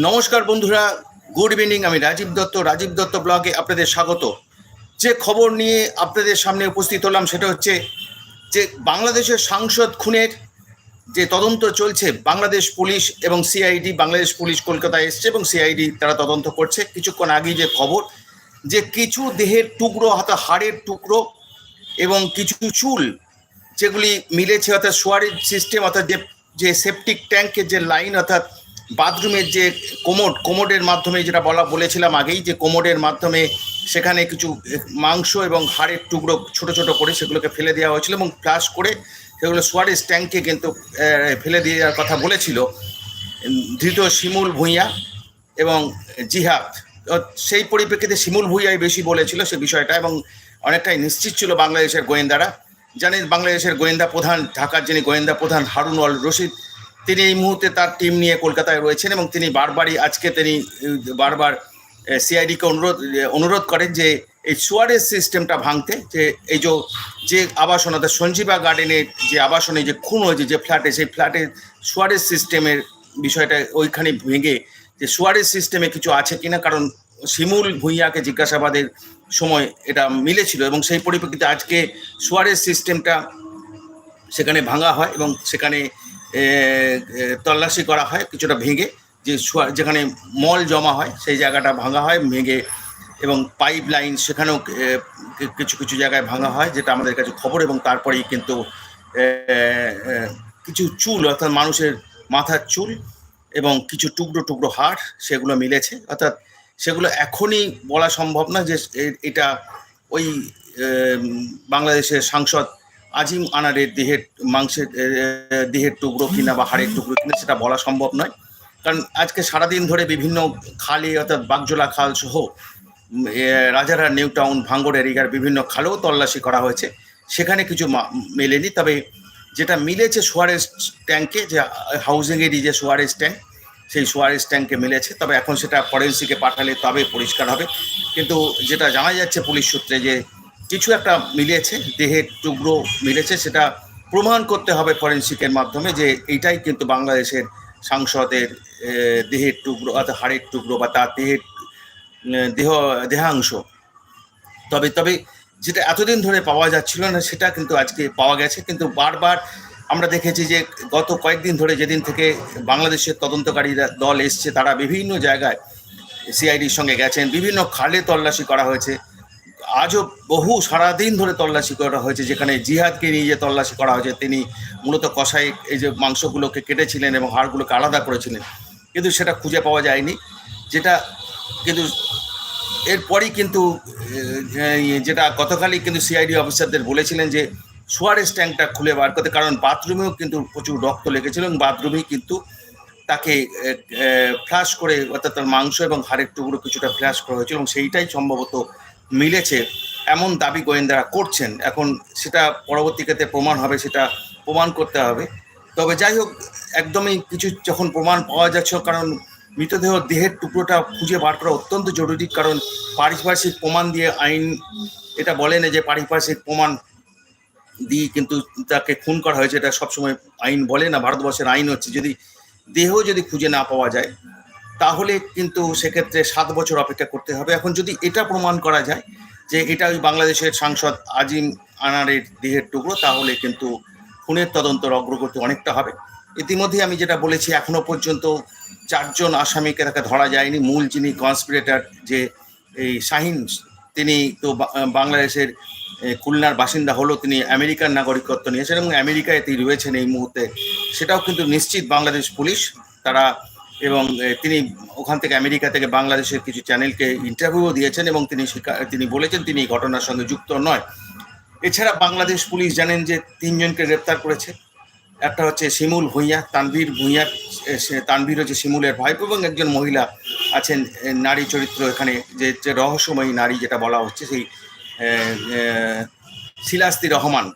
নমস্কার বন্ধুরা, good evening, আমি রাজীব দত্ত রাজীব দত্ত ব্লগে আপনাদের স্বাগত। যে খবর নিয়ে আপনাদের সামনে উপস্থিত হলাম সেটা হচ্ছে যে বাংলাদেশের সাংসদ খুনের যে তদন্ত চলছে, বাংলাদেশ পুলিশ এবং সিআইডি, বাংলাদেশ পুলিশ কলকাতায় এসছে এবং সিআইডি তারা তদন্ত করছে। কিছুক্ষণ আগে যে খবর যে কিছু দেহের টুকরো, হাতে হাড়ের টুকরো এবং কিছু চুল যেগুলি মিলেছে, অর্থাৎ সোয়ারেজ সিস্টেম, অর্থাৎ যে যে সেপটিক ট্যাঙ্কের যে লাইন অর্থাৎ বাথরুমের যে কোমোড কোমোডের মাধ্যমে যেটা বলা, বলেছিলাম আগেই যে কোমোডের মাধ্যমে সেখানে কিছু মাংস এবং হাড়ের টুকরো ছোট ছোট করে সেগুলোকে ফেলে দেওয়া হয়েছিল এবং ফ্লাশ করে সেগুলো সোয়ারেজ ট্যাঙ্কে কিন্তু ফেলে দেওয়ার কথা বলেছিল ধৃত শিমুল ভূঁইয়া এবং জিহাদ। সেই পরিপ্রেক্ষিতে শিমুল ভূঁইয়াই বেশি বলেছিল সে বিষয়টা এবং অনেকটাই নিশ্চিত ছিল বাংলাদেশের গোয়েন্দারা। জানেন বাংলাদেশের গোয়েন্দা প্রধান, ঢাকার যিনি গোয়েন্দা প্রধান হারুন অল রশিদ তিনি এই মুহূর্তে তার টিম নিয়ে কলকাতায় রয়েছেন এবং তিনি বারবারই আজকে তিনি বারবার সিআইডিকে অনুরোধ অনুরোধ করেন যে এই সুয়ারেজ সিস্টেমটা ভাঙতে, যে এই যে যে আবাসন, অর্থাৎ সঞ্জীবা গার্ডেনের যে আবাসনে যে খুন হয়েছে, যে ফ্ল্যাটে, সেই ফ্ল্যাটের সুয়ারেজ সিস্টেমের বিষয়টা ওইখানে ভেঙে, যে সুয়ারেজ সিস্টেমে কিছু আছে কিনা? কারণ শিমুল ভূঁইয়াকে জিজ্ঞাসাবাদের সময় এটা মিলেছিল এবং সেই পরিপ্রেক্ষিতে আজকে সুয়ারেজ সিস্টেমটা সেখানে ভাঙা হয় এবং সেখানে তল্লাশি করা হয়, কিছুটা ভেঙে, যে যেখানে মল জমা হয়, সেই জায়গাটা ভাঙা হয়, ভেঙে এবং পাইপ লাইন সেখানেও কিছু কিছু জায়গায় ভাঙা হয়, যেটা আমাদের কাছে খবর এবং তারপরেই কিন্তু কিছু চুল, অর্থাৎ মানুষের মাথার চুল এবং কিছু টুকরো টুকরো হাড়, সেগুলো মিলেছে। অর্থাৎ সেগুলো এখনই বলা সম্ভব না যে এটা ওই বাংলাদেশের সাংসদ আজিম আনারের দেহের মাংসের দেহের টুকরো কিনা বা হাড়ের টুকরো কিনা সেটা বলা সম্ভব নয়। কারণ আজকে সারাদিন ধরে বিভিন্ন খালে অর্থাৎ বাগজোলা খাল সহ রাজারহাট নিউ টাউন ভাঙ্গর এরিয়ার বিভিন্ন খালেও তল্লাশি করা হয়েছে। সেখানে কিছু মেলেনি। তবে যেটা মিলেছে সোয়ারেজ ট্যাঙ্কে যে, হাউজিংয়েরই যে সোয়ারেজ ট্যাঙ্ক সেই সোয়ারেজ ট্যাঙ্কে মিলেছে। তবে এখন সেটা ফরেন্সিকে পাঠালে তবে পরিষ্কার হবে। কিন্তু যেটা জানা যাচ্ছে পুলিশ সূত্রে যে কিছু একটা মিলেছে দেহের টুকরো মিলেছে, সেটা প্রমাণ করতে হবে ফরেন্সিকের মাধ্যমে যে এইটাই কিন্তু বাংলাদেশের সাংসদের দেহের টুকরো, অর্থাৎ হাড়ের টুকরো বা তার দেহের দেহ, দেহাংশ। তবে তবে যেটা এতদিন ধরে পাওয়া যাচ্ছিল না, সেটা কিন্তু আজকে পাওয়া গেছে। কিন্তু বারবার আমরা দেখেছি যে গত কয়েকদিন ধরে যেদিন থেকে বাংলাদেশের তদন্তকারীরা দল এসছে, তারা বিভিন্ন জায়গায় সিআইডির সঙ্গে গেছেন, বিভিন্ন খালে তল্লাশি করা হয়েছে। আজও বহু সারাদিন ধরে তল্লাশি করা হয়েছে, যেখানে জিহাদকে নিয়ে যে তল্লাশি করা হয়েছে, তিনি মূলত কষাই এই যে মাংসগুলোকে কেটেছিলেন এবং হাড়গুলোকে আলাদা করেছিলেন। কিন্তু সেটা খুঁজে পাওয়া যায়নি। যেটা কিন্তু এরপরই কিন্তু যেটা গতকালই কিন্তু সিআইডি অফিসারদের বলেছিলেন যে সোয়ারেজ ট্যাঙ্কটা খুলে বার করতে, কারণ বাথরুমেও কিন্তু প্রচুর রক্ত লেগেছিল এবং বাথরুমেই কিন্তু তাকে ফ্ল্যাশ করে অর্থাৎ তার মাংস এবং হাড়ের টুকরো কিছুটা ফ্ল্যাশ করা হয়েছিল এবং সেইটাই সম্ভবত মিলেছে, এমন দাবি গোয়েন্দারা করছেন। এখন সেটা পরবর্তীতে প্রমাণ হবে, সেটা প্রমাণ করতে হবে। তবে যাই হোক, একদমই কিছু যখন প্রমাণ পাওয়া যাচ্ছে, কারণ মৃতদেহ দেহের টুকরোটা খুঁজে বার করা অত্যন্ত জরুরি, কারণ পারিপার্শ্বিক প্রমাণ দিয়ে আইন এটা বলে না যে পারিপার্শ্বিক প্রমাণ দিয়ে কিন্তু তাকে খুন করা হয়েছে, এটা সবসময় আইন বলে না। ভারতবর্ষের আইন হচ্ছে, যদি দেহ যদি খুঁজে না পাওয়া যায় তাহলে কিন্তু সেক্ষেত্রে সাত বছর অপেক্ষা করতে হবে। এখন যদি এটা প্রমাণ করা যায় যে এটা ওই বাংলাদেশের সাংসদ আজিম আনারের দেহের টুকরো, তাহলে কিন্তু খুনের তদন্তর অগ্রগতি অনেকটা হবে। ইতিমধ্যে আমি যেটা বলেছি, এখনও পর্যন্ত চারজন আসামিকে তাকে ধরা যায়নি। মূল যিনি কনস্পিরেটর যে এই শাহিন, তিনি তো বাংলাদেশের খুলনার বাসিন্দা হলো, তিনি আমেরিকার নাগরিকত্ব নিয়েছেন এবং আমেরিকায় তিনি রয়েছেন এই মুহূর্তে। সেটাও কিন্তু নিশ্চিত বাংলাদেশ পুলিশ, তারা এবং তিনি ওখান থেকে আমেরিকা থেকে বাংলাদেশের কিছু চ্যানেলকে ইন্টারভিউও দিয়েছেন এবং তিনি তিনি বলেছেন তিনি এই ঘটনার সঙ্গে যুক্ত নয়। এছাড়া বাংলাদেশ পুলিশ জানেন যে তিনজনকে গ্রেপ্তার করেছে। একটা হচ্ছে শিমুল ভূঁইয়া তানভীর ভূঁইয়া এ, সে তানভীর হচ্ছে শিমুলের ভাইপো এবং একজন মহিলা আছেন নারী চরিত্র এখানে যে যে রহস্যময়ী নারী যেটা বলা হচ্ছে সেই শিলাস্তি রহমান।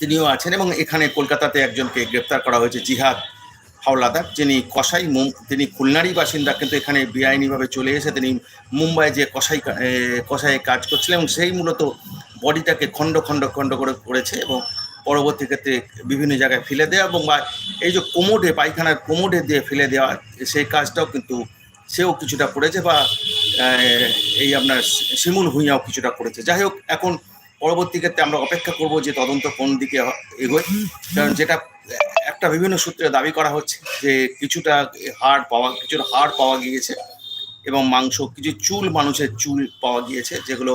তিনিও আছেন এবং এখানে কলকাতাতে একজনকে গ্রেপ্তার করা হয়েছে জিহাদ। হাওলাদার, যিনি কসাই তিনি খুলনারই বাসিন্দা, কিন্তু এখানে বেআইনিভাবে চলে এসে তিনি মুম্বাই যে কসাই কসাইয়ে কাজ করছিলেন এবং সেই মূলত বডিটাকে খণ্ড খণ্ড খণ্ড করে করেছে এবং পরবর্তী ক্ষেত্রে বিভিন্ন জায়গায় ফেলে দেওয়া এবং বা এই যে কোমোডে, পায়খানার কোমোডে দিয়ে ফেলে দেওয়া, সেই কাজটাও কিন্তু সেও কিছুটা করেছে বা এই আপনার শিমুল ভুঁইয়াও কিছুটা করেছে। যাই হোক, এখন পরবর্তী ক্ষেত্রে আমরা অপেক্ষা করব যে তদন্ত কোন দিকে এগোয়। কারণ যেটা একটা বিভিন্ন সূত্রে দাবি করা হচ্ছে যে কিছুটা হাড় পাওয়া, কিছুটা হাড় পাওয়া গিয়েছে এবং মাংস, কিছু চুল, মানুষের চুল পাওয়া গিয়েছে, যেগুলো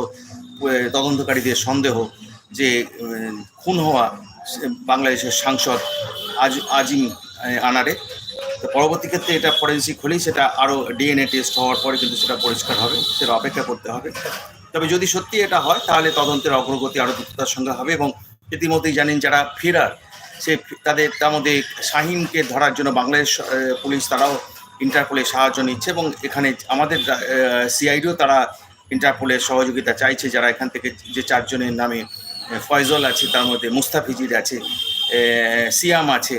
তদন্তকারীদের সন্দেহ যে খুন হওয়া বাংলাদেশের সাংসদ আজ, আজিম আনারে। তো পরবর্তী ক্ষেত্রে এটা ফরেন্সিক হলেই সেটা আরও ডিএনএ টেস্ট হওয়ার পরে কিন্তু সেটা পরিষ্কার হবে, সেটা অপেক্ষা করতে হবে। তবে যদি সত্যি এটা হয়, তাহলে তদন্তের অগ্রগতি আরও দ্রুততার সঙ্গে হবে এবং ইতিমধ্যেই জানেন যারা ফেরার সে তাদের, তার মধ্যে শাহিনকে ধরার জন্য বাংলাদেশ পুলিশ তারাও ইন্টারপোলের সাহায্য নিচ্ছে এবং এখানে আমাদের সিআইডিও তারা ইন্টারপোলের সহযোগিতা চাইছে, যারা এখান থেকে যে চারজনের নামে ফয়জল আছে, তার মধ্যে মুস্তাফিজির আছে সিয়াম আছে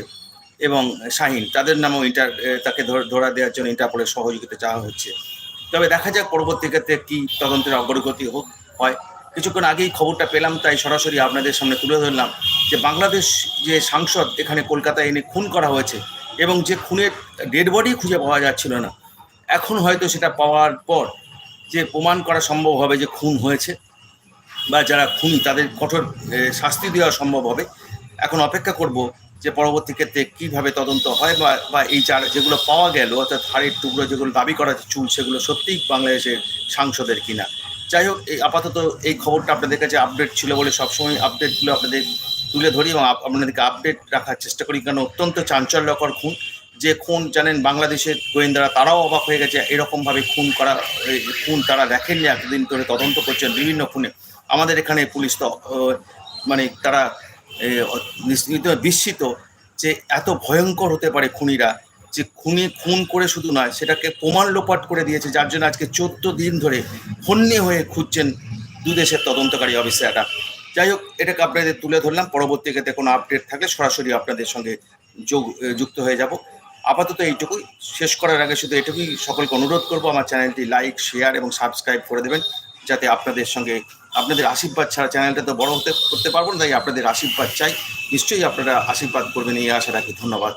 এবং শাহিন। তাদের নামেও ইন্টার তাকে ধরা দেওয়ার জন্য ইন্টারপোলের সহযোগিতা চাওয়া হচ্ছে। তবে দেখা যাক পরবর্তী ক্ষেত্রে কি তদন্তের অগ্রগতি হোক, হয়। কিছুক্ষণ আগেই খবরটা পেলাম, তাই সরাসরি আপনাদের সামনে তুলে ধরলাম যে বাংলাদেশ যে সাংসদ, এখানে কলকাতায় এনে খুন করা হয়েছে এবং যে খুনের ডেড বডি খুঁজে পাওয়া যাচ্ছিল না। এখন হয়তো সেটা পাওয়ার পর যে প্রমাণ করা সম্ভব হবে যে খুন হয়েছে বা যারা খুনি, তাদের কঠোর শাস্তি দেওয়া সম্ভব হবে। এখন অপেক্ষা করব যে পরবর্তী ক্ষেত্রে কীভাবে তদন্ত হয় বা বা এই চার যেগুলো পাওয়া গেল, অর্থাৎ হাড়ের টুকরো যেগুলো দাবি করা চুল, সেগুলো সত্যিই বাংলাদেশের সাংসদের কিনা। যাই হোক, এই আপাতত এই খবরটা আপনাদের কাছে আপডেট ছিল বলে সবসময় আপডেটগুলো আপনাদের তুলে ধরি এবং আপনাদেরকে আপডেট রাখার চেষ্টা করি। কারণ অত্যন্ত চাঞ্চল্যকর খুন। যে খুন, জানেন, বাংলাদেশের গোয়েন্দারা তারাও অবাক হয়ে গেছে, এরকমভাবে খুন করা খুন তারা দেখেননি এতদিন ধরে, তদন্ত করছেন বিভিন্ন খুনে। আমাদের এখানে পুলিশ তো মানে তারা বিস্মিত যে এত ভয়ঙ্কর হতে পারে খুনিরা। যে খুনে, খুন করে শুধু নয়, সেটাকে প্রমাণ লোপাট করে দিয়েছে, যার জন্য আজকে চোদ্দ দিন ধরে হন্যে হয়ে খুঁজছেন দু দেশের তদন্তকারী অফিসাররা। যাই হোক, এটাকে আপনাদের তুলে ধরলাম, পরবর্তী ক্ষেত্রে কোনো আপডেট থাকলে সরাসরি আপনাদের সঙ্গে যোগ যুক্ত হয়ে যাব। আপাতত এইটুকুই, শেষ করার আগে শুধু এটুকুই সকলকে অনুরোধ করব, আমার চ্যানেলটি লাইক, শেয়ার এবং সাবস্ক্রাইব করে দেবেন, যাতে আপনাদের সঙ্গে আপনাদের আশীর্বাদ ছাড়া চ্যানেলটা তো বড় হতে, করতে পারব না, তাই আপনাদের আশীর্বাদ চাই। নিশ্চয়ই আপনারা আশীর্বাদ করবেন, এই আশা রাখি, ধন্যবাদ।